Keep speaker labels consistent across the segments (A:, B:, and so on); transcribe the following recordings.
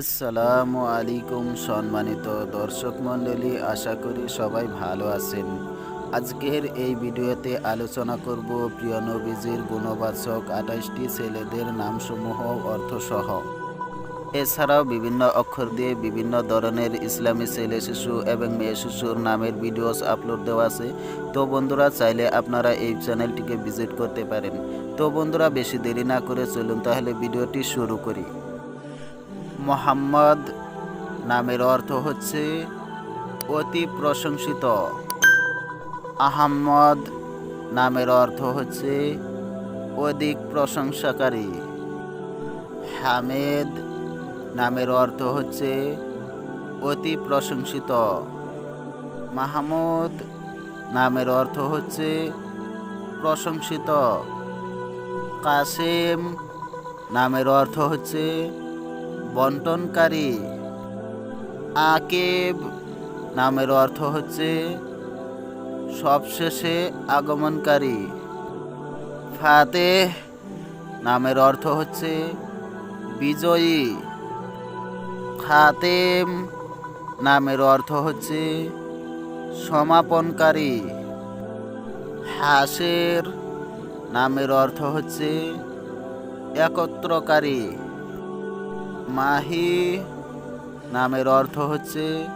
A: আসসালামু আলাইকুম সম্মানিত দর্শক মণ্ডলী, আশা করি সবাই ভালো আছেন। আজকের এই ভিডিওতে আলোচনা করব প্রিয় নবীজির গুণবাচক আঠাশটি ছেলেদের নামসমূহ, অর্থসহ। এছাড়াও বিভিন্ন অক্ষর দিয়ে বিভিন্ন ধরনের ইসলামী ছেলে শিশু এবং মেয়ে শিশুর নামের ভিডিওস আপলোড দেওয়া আছে। তো বন্ধুরা, চাইলে আপনারা এই চ্যানেলটিকে ভিজিট করতে পারেন। তো বন্ধুরা, বেশি দেরি না করে চলুন তাহলে ভিডিওটি শুরু করি। মোহাম্মদ নামের অর্থ হচ্ছে অতি প্রশংসিত। আহম্মদ নামের অর্থ হচ্ছে অধিক প্রশংসাকারী। হামেদ নামের অর্থ হচ্ছে অতি প্রশংসিত। মাহমুদ নামের অর্থ হচ্ছে প্রশংসিত। কাসেম নামের অর্থ হচ্ছে বন্টনকারী আকেব নামের অর্থ হচ্ছে সবশেষে আগমনকারী। ফাতেহ নামের অর্থ হচ্ছে বিজয়ী। খাতেম নামের অর্থ হচ্ছে সমাপনকারী। হাসের নামের অর্থ হচ্ছে একত্রকারী। মাহি নামের অর্থ হচ্ছে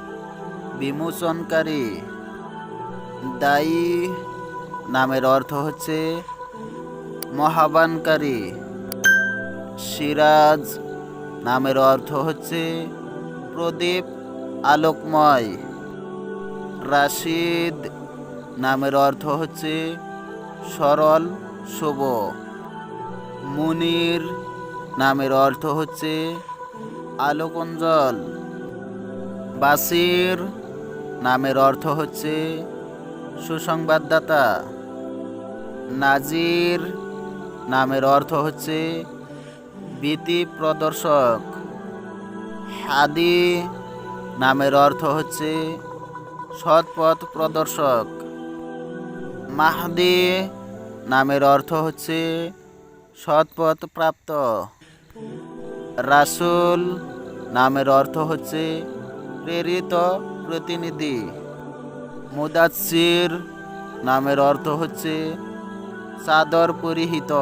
A: বিমোচনকারী। দায়ী নামের অর্থ হচ্ছে মহাবানকারী। সিরাজ নামের অর্থ হচ্ছে প্রদীপ আলোকময়। রাশিদ নামের অর্থ হচ্ছে সরল, শুভ। মুনির নামের অর্থ হচ্ছে আলোকঞ্জল বাসির নামের অর্থ হচ্ছে সুসংবাদদাতা। নাজির নামের অর্থ হচ্ছে ভীতি প্রদর্শক। হাদি নামের অর্থ হচ্ছে সৎপথ প্রদর্শক। মাহদি নামের অর্থ হচ্ছে সৎপথ প্রাপ্ত। রাসুল নামের অর্থ হচ্ছে প্রেরিত প্রতিনিধি। মুদাচ্ছির নামের অর্থ হচ্ছে চাদর পরিহিত।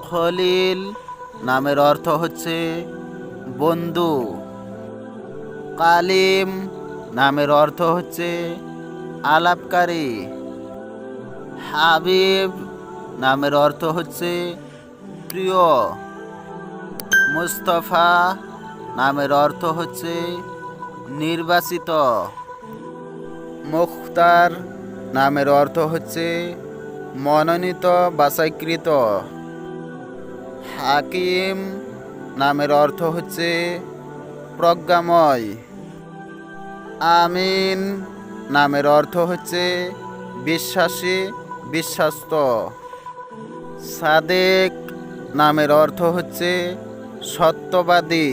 A: খলিল নামের অর্থ হচ্ছে বন্ধু। কালিম নামের অর্থ হচ্ছে আলাপকারী। হাবিব নামের অর্থ হচ্ছে প্রিয়। মুস্তফা নামের অর্থ হচ্ছে নির্বাচিত। মুখতার নামের অর্থ হচ্ছে মনোনীত, বাছাইকৃত। হাকিম নামের অর্থ হচ্ছে প্রজ্ঞাময়। আমিন নামের অর্থ হচ্ছে বিশ্বাসী, বিশ্বাস্ত। সাদেক নামের অর্থ হচ্ছে সত্যবাদী।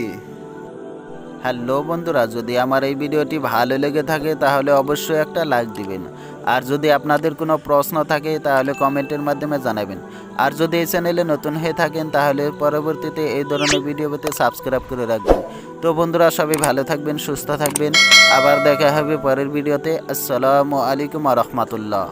A: হ্যালো বন্ধুরা, যদি আমার এই ভিডিওটি ভালো লেগে থাকে তাহলে অবশ্যই একটা লাইক দিবেন। আর যদি আপনাদের কোনো প্রশ্ন থাকে তাহলে কমেন্টের মাধ্যমে জানাবেন। আর যদি এই চ্যানেলে নতুন হয়ে থাকেন তাহলে পরবর্তীতে এই ধরনের ভিডিও পেতে সাবস্ক্রাইব করে রাখবেন। তো বন্ধুরা, সবাই ভালো থাকবেন, সুস্থ থাকবেন। আবার দেখা হবে পরের ভিডিওতে। আসসালামু আলাইকুম রহমতুল্লাহ।